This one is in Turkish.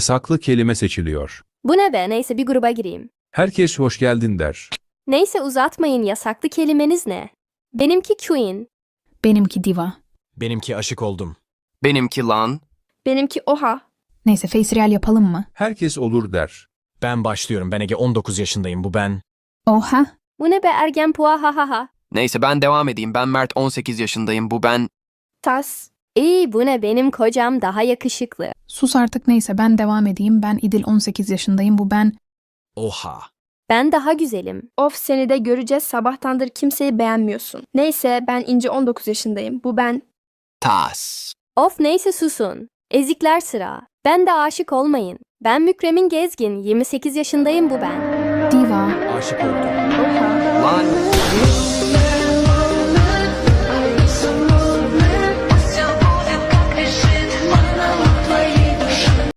Saklı kelime seçiliyor. Bu ne be neyse bir gruba gireyim. Herkes hoş geldin der. Neyse uzatmayın yasaklı kelimeniz ne? Benimki queen. Benimki diva. Benimki aşık oldum. Benimki lan. Benimki oha. Neyse face real yapalım mı? Herkes olur der. Ben başlıyorum. Ben Ege 19 yaşındayım. Bu ben. Oha. Bu ne be ergen pua ha ha ha. Neyse ben devam edeyim. Ben Mert 18 yaşındayım. Bu ben. Tas. İyi bu ne benim kocam daha yakışıklı. Sus artık neyse ben devam edeyim. Ben İdil 18 yaşındayım. Bu ben. Oha. Ben daha güzelim. Of seni de göreceğiz sabahtandır kimseyi beğenmiyorsun. Neyse ben İnci 19 yaşındayım. Bu ben. Tas. Of neyse susun. Ezikler sıra. Ben de aşık olmayın. Ben Mükremin Gezgin. 28 yaşındayım bu ben. Diva. Aşık oldum. Oha.